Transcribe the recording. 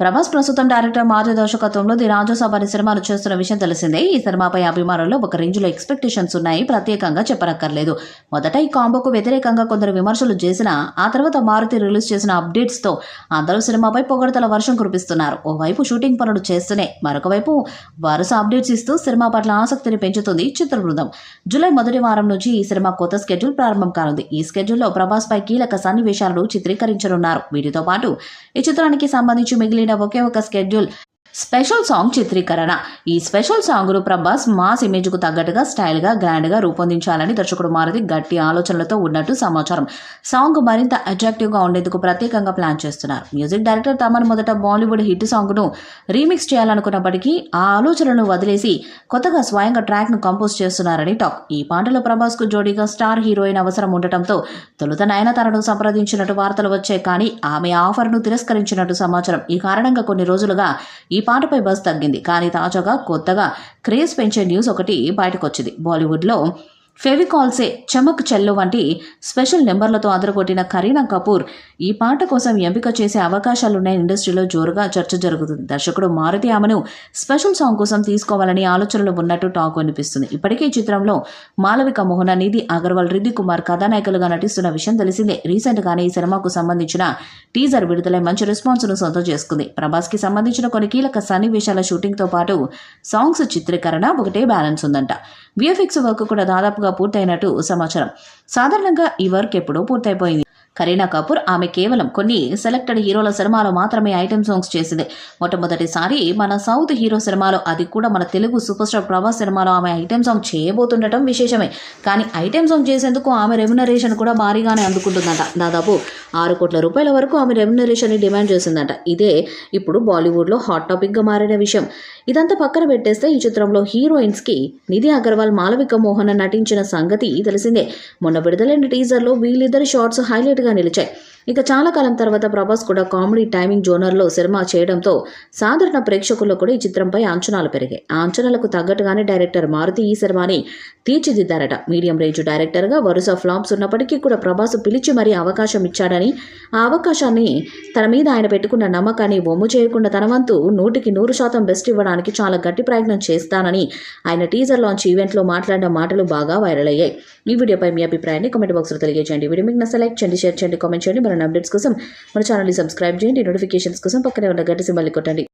ప్రభాస్ ప్రస్తుతం డైరెక్టర్ మాధవ్ దర్శకత్వంలో ది రాజసభ అనే సినిమాను చేస్తున్న విషయం తెలిసిందే. ఈ సినిమాపై అభిమానుల్లో ఒక రేంజ్లో ఎక్స్పెక్టేషన్స్ ఉన్నాయి. ప్రత్యేకంగా చెప్పనక్కర్లేదు. మొదట ఈ కాంబోకు వ్యతిరేకంగా కొందరు విమర్శలు చేసినా ఆ తర్వాత మారుతి రిలీజ్ చేసిన అప్డేట్స్తో అందరూ సినిమాపై పొగడతల వర్షం కురిపిస్తున్నారు. ఓవైపు షూటింగ్ పనులు చేస్తూనే మరొక వైపు వరుస అప్డేట్స్ ఇస్తూ సినిమా పట్ల ఆసక్తిని పెంచుతుంది చిత్ర బృందం జూలై మొదటి వారం నుంచి ఈ సినిమా కొత్త స్కెడ్యూల్ ప్రారంభం కానుంది. ఈ స్కెడ్యూల్లో ప్రభాస్ పై కీలక సన్నివేశాలను చిత్రీకరించనున్నారు. వీటితో పాటు ఈ చిత్రానికి సంబంధించి మిగిలిన ఒకే ఒక స్కెడ్యూల్ స్పెషల్ సాంగ్ చిత్రీకరణ. ఈ స్పెషల్ సాంగ్ను ప్రభాస్ మాస్ ఇమేజ్కు తగ్గట్టుగా స్టైల్గా గ్రాండ్గా రూపొందించాలని దర్శకుడు మారుతి గట్టి ఆలోచనలతో ఉన్నట్టు సమాచారం. సాంగ్ మరింత అట్రాక్టివ్గా ఉండేందుకు ప్రత్యేకంగా ప్లాన్ చేస్తున్నారు. మ్యూజిక్ డైరెక్టర్ తమన్ మొదట బాలీవుడ్ హిట్ సాంగ్ను రీమిక్స్ చేయాలనుకున్నప్పటికీ ఆ ఆలోచనను వదిలేసి కొత్తగా స్వయంగా ట్రాక్ను కంపోజ్ చేస్తున్నారని టాక్. ఈ పాటలో ప్రభాస్కు జోడీగా స్టార్ హీరోయిన్ అవసరం ఉండటంతో తొలుత నయనతారను సంప్రదించినట్టు వార్తలు వచ్చాయి కానీ ఆమె ఆఫర్ను తిరస్కరించినట్టు సమాచారం. ఈ కారణంగా కొన్ని రోజులుగా ఈ పాటపై బస్ తగ్గింది. కానీ తాజాగా కొత్తగా క్రేజ్ పెంచే న్యూస్ ఒకటి బయటకొచ్చింది. బాలీవుడ్లో ఫెవికాల్సే చమక్ చెల్లు వంటి స్పెషల్ నెంబర్లతో అదరగొట్టిన కరీనా కపూర్ ఈ పాట కోసం ఎంపిక చేసే అవకాశాలున్న ఇండస్ట్రీలో జోరుగా చర్చ జరుగుతుంది. దర్శకుడు మారుతి ఆమెను స్పెషల్ సాంగ్ కోసం తీసుకోవాలని ఆలోచనలు ఉన్నట్టు టాక్ అనిపిస్తుంది ఇప్పటికే ఈ చిత్రంలో మాలవిక మోహన నిధి అగర్వాల్ రిద్ది కుమార్ కథానాయకులుగా నటిస్తున్న విషయం తెలిసిందే. రీసెంట్ గానే ఈ సినిమాకు సంబంధించిన టీజర్ విడుదలై మంచి రెస్పాన్స్ను సొంతం చేసుకుంది. ప్రభాస్కి సంబంధించిన కొన్ని కీలక సన్నివేశాల షూటింగ్తో పాటు సాంగ్స్ చిత్రీకరణ ఒకటే బ్యాలెన్స్ ఉందంట. విఎఫ్ఎక్స్ వర్క్ కూడా దాదాపుగా పూర్తయినట్టు సమాచారం. సాధారణంగా ఈ వర్క్ ఎప్పుడో పూర్తయిపోయింది. కరీనా కపూర్ ఆమె కేవలం కొన్ని సెలెక్టెడ్ హీరోల సినిమాలో మాత్రమే ఐటెం సాంగ్స్ చేసింది. మొట్టమొదటిసారి మన సౌత్ హీరో సినిమాలో అది కూడా మన తెలుగు సూపర్ స్టార్ ప్రభాస్ సినిమాలో ఆమె ఐటెం సాంగ్ చేయబోతుండటం విశేషమే. కానీ ఐటెం సాంగ్ చేసేందుకు ఆమె రెమ్యునరేషన్ కూడా భారీగానే అందుకుంటుందంట. దాదాపు ఆరు కోట్ల రూపాయల వరకు ఆమె రెమ్యునరేషన్ డిమాండ్ చేసిందంట. ఇదే ఇప్పుడు బాలీవుడ్లో హాట్ టాపిక్గా మారిన విషయం. ఇదంతా పక్కన పెట్టేస్తే ఈ చిత్రంలో హీరోయిన్స్కి నిధి అగర్వాల్ మాలవిక మోహన్ నటించిన సంగతి తెలిసిందే. మొన్న విడుదలైన టీజర్లో వీళ్ళిద్దరి షార్ట్స్ హైలైట్గా నిలిచాయి. ఇక చాలా కాలం తర్వాత ప్రభాస్ కూడా కామెడీ టైమింగ్ జోనర్లో సినిమా చేయడంతో సాధారణ ప్రేక్షకుల్లో కూడా ఈ చిత్రంపై అంచనాలు పెరిగాయి. ఆ అంచనాలకు తగ్గట్టుగానే డైరెక్టర్ మారుతి ఈ సినిమాని తీర్చిదిద్దారట. మీడియం రేంజ్ డైరెక్టర్గా వరుస ఫ్లాప్స్ ఉన్నప్పటికీ కూడా ప్రభాస్ పిలిచి మరీ అవకాశం ఇచ్చాడని ఆ అవకాశాన్ని తన మీద ఆయన పెట్టుకున్న నమ్మకాన్ని బొమ్ము చేయకుండా తన వంతు నూటికి నూరు శాతం బెస్ట్ ఇవ్వడానికి చాలా గట్టి ప్రయత్నం చేస్తానని ఆయన టీజర్ లాంచ్ ఈవెంట్లో మాట్లాడిన మాటలు బాగా వైరల్ అయ్యాయి. ఈ వీడియోపై మీ అభిప్రాయాన్ని కామెంట్ బాక్స్లో తెలియజేయండి. వీడియో మీకు నచ్చ లైక్ చేయండి షేర్ చేయండి కామెంట్ చేయండి. మరిన్ని అప్డేట్స్ కోసం మన ఛానల్ని సబ్స్క్రైబ్ చేయండి. నోటిఫికేషన్స్ కోసం పక్కనే ఉన్న గట్టి సింబల్ని కొట్టండి.